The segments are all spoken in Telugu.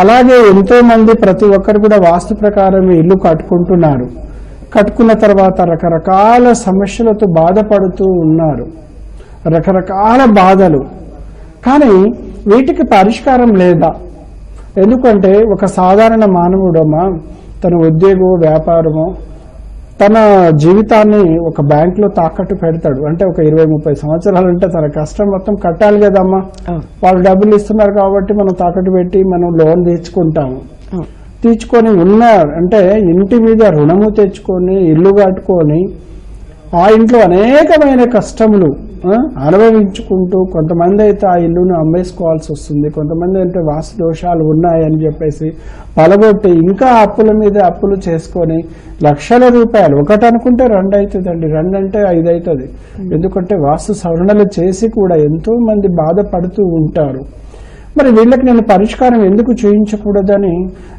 అలాగే ఎంతో మంది ప్రతి ఒక్కరు కూడా వాస్తు ప్రకారమే ఇల్లు కట్టుకుంటున్నారు. కట్టుకున్న తర్వాత రకరకాల సమస్యలతో బాధపడుతూ ఉన్నారు. రకరకాల బాధలు. కానీ వీటికి పరిష్కారం లేదా? ఎందుకంటే ఒక సాధారణ మానవుడమ్మా తన ఉద్యోగమో వ్యాపారమో తన జీవితాన్ని ఒక బ్యాంకులో తాకట్టు పెడతాడు. అంటే ఒక ఇరవై ముప్పై సంవత్సరాలు అంటే తన కష్టం మొత్తం కట్టాలి కదమ్మా. వాళ్ళు డబ్బులు ఇస్తున్నారు కాబట్టి మనం తాకట్టు పెట్టి మనం లోన్ తీర్చుకుంటాము. తీర్చుకొని ఉన్నారు అంటే ఇంటి మీద రుణము తెచ్చుకొని ఇల్లు కట్టుకొని ఆ ఇంట్లో అనేకమైన కష్టములు అనుభవించుకుంటూ కొంతమంది అయితే ఆ ఇల్లును అమ్మేసుకోవాల్సి వస్తుంది. కొంతమంది అంటే వాస్తు దోషాలు ఉన్నాయని చెప్పేసి పలగొట్టి ఇంకా అప్పుల మీద అప్పులు చేసుకొని లక్షల రూపాయలు. ఒకటి అనుకుంటే రెండు అవుతుందండి రెండు అంటే ఐదు అవుతుంది ఎందుకంటే వాస్తు సవరణలు చేసి కూడా ఎంతో మంది బాధపడుతూ ఉంటారు. మరి వీళ్ళకి నేను పరిష్కారం ఎందుకు చూపించకూడదని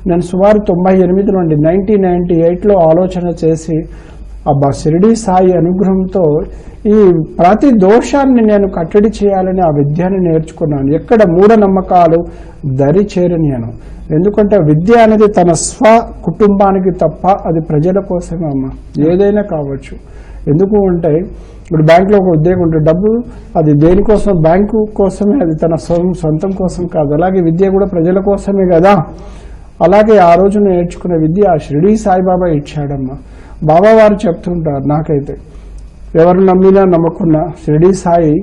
నేను సుమారు తొంభై ఎనిమిది నుండి నైన్టీన్ నైన్టీ ఎయిట్లో ఆలోచన చేసి అబ్బా షిరిడి సాయి అనుగ్రహంతో ఈ ప్రతి దోషాన్ని నేను కట్టడి చేయాలని ఆ విద్యను నేర్చుకున్నాను. ఎక్కడ మూఢనమ్మకాలు దరి చేరనియను ఎందుకంటే విద్య అనేది తన స్వ కుటుంబానికి తప్ప అది ప్రజల కోసమే అమ్మ. ఏదైనా కావచ్చు. ఎందుకు అంటే ఇప్పుడు బ్యాంకులో ఒక ఉద్యోగం ఉంటే డబ్బు అది దేనికోసం బ్యాంకు కోసమే అది తన సొం- సొంతం కోసం కాదు. అలాగే విద్య కూడా ప్రజల కోసమే కదా. అలాగే ఆ రోజు నేర్చుకున్న విద్య ఆ షిరిడీ సాయిబాబా ఇచ్చాడమ్మా. బాబా వారు చెప్తుంటారు నాకైతే. ఎవరు నమ్మినా నమ్మకున్నా షిరిడి సాయి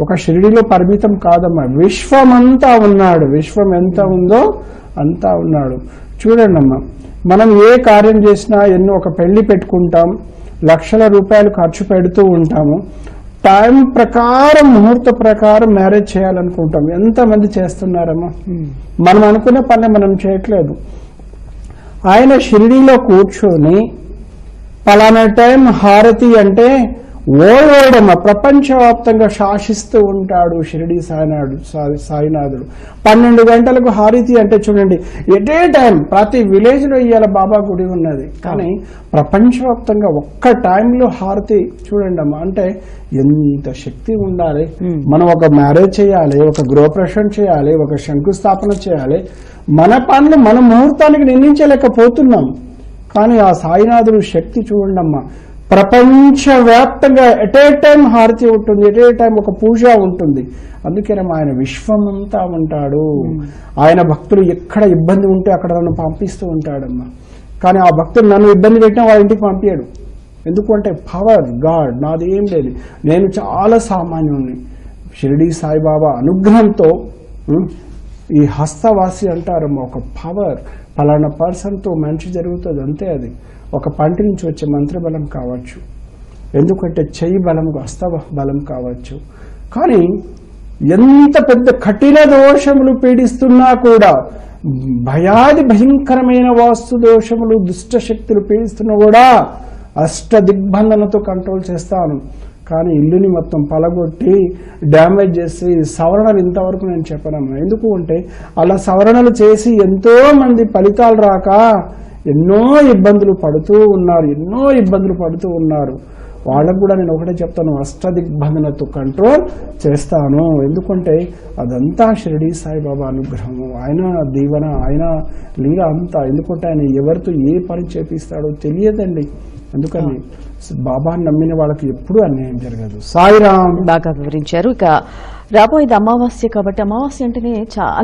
ఒక షిరిడిలో పరిమితం కాదమ్మా. విశ్వమంతా ఉన్నాడు. విశ్వం ఎంత ఉందో అంతా ఉన్నాడు. చూడండి అమ్మా మనం ఏ కార్యం చేసినా ఎన్నో ఒక పెళ్ళి పెట్టుకుంటాం లక్షల రూపాయలు ఖర్చు పెడుతూ ఉంటాము టైం ప్రకారం ముహూర్త ప్రకారం మ్యారేజ్ చేయాలనుకుంటాం. ఎంతమంది చేస్తున్నారమ్మా? మనం అనుకున్న పని మనం చేయట్లేదు. ఆయన షిరిడీలో కూర్చొని పలానా టైం హారతి అంటే ఓడమ్మ ప్రపంచవ్యాప్తంగా శాసిస్తూ ఉంటాడు షిరిడి సాయినాడు సాయి- సాయినాథుడు. పన్నెండు గంటలకు హారతి అంటే చూడండి ఎటే టైం ప్రతి విలేజ్లో ఇవాళ బాబా గుడి ఉన్నది. కానీ ప్రపంచవ్యాప్తంగా ఒక్క టైంలో హారతి చూడండి అమ్మా అంటే ఎంత శక్తి ఉండాలి. మనం ఒక మ్యారేజ్ చేయాలి ఒక గృహప్రవేశం చేయాలి ఒక శంకుస్థాపన చేయాలి. మన పనులు మన ముహూర్తానికి నిర్ణయించలేకపోతున్నాం. కానీ ఆ సాయినాథుడు శక్తి చూడండమ్మా. ప్రపంచవ్యాప్తంగా ఎట్ ఏ టైం హారతి ఉంటుంది ఎట్ ఏ టైం ఒక పూజ ఉంటుంది. అందుకేనే ఆయన విశ్వమంతా ఉంటాడు. ఆయన భక్తులు ఎక్కడ ఇబ్బంది ఉంటే అక్కడ నన్ను పంపిస్తూ ఉంటాడమ్మా. కానీ ఆ భక్తులు నన్ను ఇబ్బంది పెట్టినా వాళ్ళ ఇంటికి పంపించాడు ఎందుకు అంటే పవర్ గాడ్ నాది ఏం లేదు. నేను చాలా సామాన్యుణ్ణి. షిరిడి సాయిబాబా అనుగ్రహంతో ఈ హస్తవాసి అంటారు ఒక పవర్ పలానా పర్సన్తో మంచి జరుగుతుంది అంతే అది. ఒక పంట నుంచి వచ్చే మంత్రబలం కావచ్చు. ఎందుకంటే చెయ్యి బలం హస్త బలం కావచ్చు. కానీ ఎంత పెద్ద కఠిన దోషములు పీడిస్తున్నా కూడా భయాది భయంకరమైన వాస్తు దోషములు దుష్ట శక్తులు పీడిస్తున్నా కూడా అష్ట దిగ్బంధనతో కంట్రోల్ చేస్తాను. కానీ ఇల్లుని మొత్తం పలగొట్టి డ్యామేజ్ చేసి సవరణలు ఇంతవరకు నేను చెప్పనమ్మా ఎందుకు అంటే అలా సవరణలు చేసి ఎంతో మంది ఫలితాలు రాక ఎన్నో ఇబ్బందులు పడుతూ ఉన్నారు ఎన్నో ఇబ్బందులు పడుతూ ఉన్నారు. వాళ్ళకు కూడా నేను ఒకటే చెప్తాను అష్టదిగ్బంధనతో కంట్రోల్ చేస్తాను. ఎందుకంటే అదంతా షిరిడి సాయిబాబా అనుగ్రహము. ఆయన దీవెన ఆయన లీల అంతా. ఎందుకంటే ఆయన ఎవరితో ఏ పని చేపిస్తాడో తెలియదండి. అందుకని బాబాని నమ్మిన వాళ్ళకి ఎప్పుడూ అన్యాయం జరగదు. సాయిరామ్! బాగా వివరించారు. ఇక రాబోయేది అమావాస్య కాబట్టి అమావాస్య అంటేనే చాలా